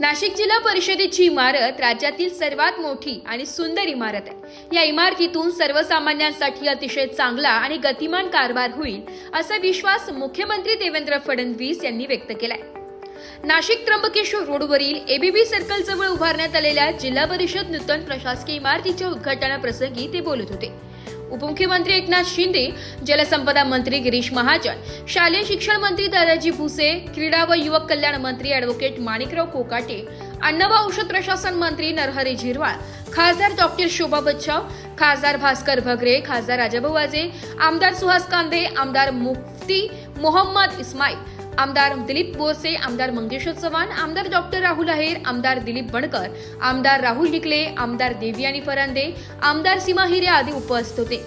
नाशिक जिल्हा परिषदेची इमारत राज्यातील सर्वात मोठी आणि सुंदर इमारत आहे. या इमारतीतून सर्वसामान्यांसाठी अतिशय चांगला आणि गतिमान कारभार होईल असा विश्वास मुख्यमंत्री देवेंद्र फडणवीस यांनी व्यक्त केलाय. नाशिक त्र्यंबकेश्वर रोडवरील एबीबी सर्कल जवळ उभारण्यात आलेल्या जिल्हा परिषद नूतन प्रशासकीय इमारतीच्या उद्घाटनाप्रसंगी ते बोलत होते. उपमुख्यमंत्री एकनाथ शिंदे जलसंपदा मंत्री गिरीश महाजन शालेय शिक्षण मंत्री दादाजी भुसे क्रीडा व युवक कल्याण मंत्री अॅडव्होकेट माणिकराव कोकाटे अन्न व औषध प्रशासन मंत्री नरहरी झिरवाळ खासदार डॉक्टर शोभा बच्चाव खासदार भास्कर भगरे खासदार राजाभाऊ वाजे आमदार सुहास कांदे आमदार मुफ्ती मोहम्मद इस्माईल आमदार दिलीप बोरसे आमदार मंगेश्वर चव्हाण आमदार डॉक्टर राहुल आहेर आमदार दिलीप बणकर आमदार राहुल निकले आमदार देवयानी फरांदे आमदार सीमा हिरे आदी उपस्थित होते.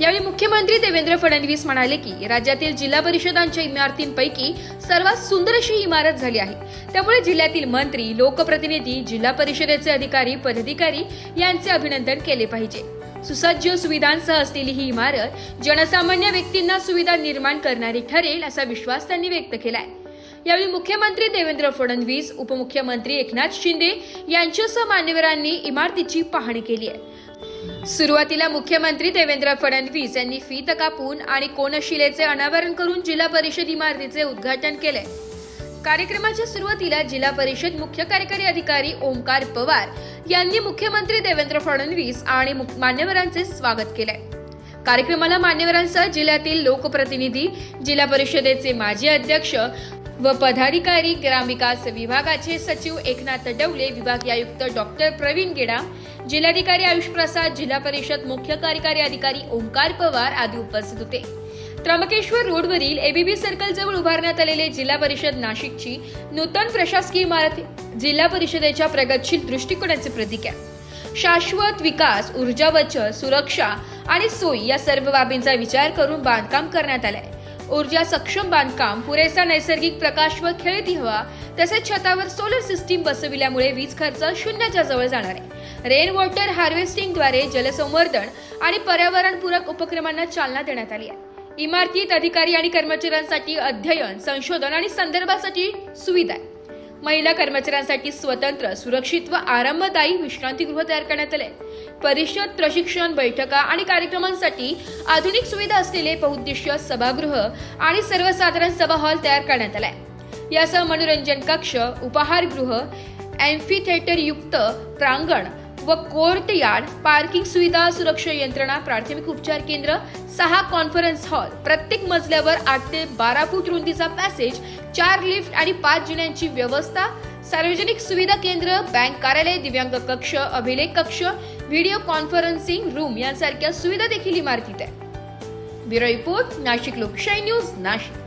यावेळी मुख्यमंत्री देवेंद्र फडणवीस म्हणाले की राज्यातील जिल्हा परिषदांच्या इमारतींपैकी सर्वात सुंदर अशी इमारत झाली आहे. त्यामुळे जिल्ह्यातील मंत्री लोकप्रतिनिधी जिल्हा परिषदेचे अधिकारी पदाधिकारी यांचे अभिनंदन केले पाहिजे. सुसज्ज सुविधांसह असलेली ही इमारत जनसामान्य व्यक्तींना सुविधा निर्माण करणारी ठरेल असा विश्वास त्यांनी व्यक्त केलाय. यावेळी मुख्यमंत्री देवेंद्र फडणवीस उपमुख्यमंत्री एकनाथ शिंदे यांच्यासह मान्यवरांनी इमारतीची पाहणी केली आहे. सुरुवातीला मुख्यमंत्री देवेंद्र फडणवीस यांनी फीत कापून आणि कोनशिलेचे अनावरण करून जिल्हा परिषद इमारतीचे उद्घाटन केले कार्यक्रमाच्या सुरुवातीला जिल्हा परिषद मुख्य कार्यकारी अधिकारी ओमकार पवार यांनी मुख्यमंत्री देवेंद्र फडणवीस आणि मुख- मान्यवरांचे स्वागत केले कार्यक्रमाला मान्यवरांसह जिल्ह्यातील लोकप्रतिनिधी जिल्हा परिषदेचे माजी अध्यक्ष व पदाधिकारी ग्रामविकास विभागाचे सचिव एकनाथ डवले विभागीय आयुक्त डॉक्टर प्रवीण गेडा जिल्हाधिकारी आयुष प्रसाद जिल्हा परिषद मुख्य कार्यकारी अधिकारी ओंकार पवार आदी उपस्थित होते. त्र्यंबकेश्वर रोडवरील एबीबी सर्कल जवळ उभारण्यात आलेले जिल्हा परिषद नाशिकची नूतन प्रशासकीय इमारत जिल्हा परिषदेच्या प्रगतशील दृष्टिकोनाचे प्रतीक आहे. शाश्वत विकास ऊर्जा वचन सुरक्षा आणि सोयी या सर्व बाबींचा विचार करून बांधकाम करण्यात आलंय. ऊर्जा सक्षम बांधकाम पुरेसा नैसर्गिक प्रकाश व खेळती हवा तसेच छतावर सोलर सिस्टीम बसविल्यामुळे वीज खर्च शून्याच्या जवळ जाणार आहे. रेन वॉटर हार्वेस्टिंगद्वारे जलसंवर्धन आणि पर्यावरणपूरक उपक्रमांना चालना देण्यात आली आहे. इमारतीत अधिकारी आणि कर्मचाऱ्यांसाठी अध्ययन संशोधन आणि संदर्भासाठी सुविधा आहे. महिला कर्मचाऱ्यांसाठी स्वतंत्र सुरक्षित व आरामदायी विश्रांतीगृह तयार करण्यात आले. परिषद प्रशिक्षण बैठका आणि कार्यक्रमांसाठी आधुनिक सुविधा असलेले बहुउद्देशीय सभागृह आणि सर्वसाधारण सभा हॉल तयार करण्यात आलाय यासह मनोरंजन कक्ष उपाहारगृह अॅम्फी युक्त प्रांगण व कोर्ट यार्ड पार्किंग सुविधा सुरक्षा यंत्रणा प्राथमिक उपचार केंद्र सहा कॉन्फरन्स हॉल प्रत्येक मजल्यावर आठ ते बारा फूट रुंदीचा पॅसेज चार लिफ्ट आणि पाच जिन्यांची व्यवस्था सार्वजनिक सुविधा केंद्र बँक कार्यालय दिव्यांग कक्ष अभिलेख कक्ष व्हिडिओ कॉन्फरन्सिंग रूम यांसारख्या सुविधा देखील इमारतीत आहे ब्युरो रिपोर्ट नाशिक लोकशाही न्यूज नाशिक.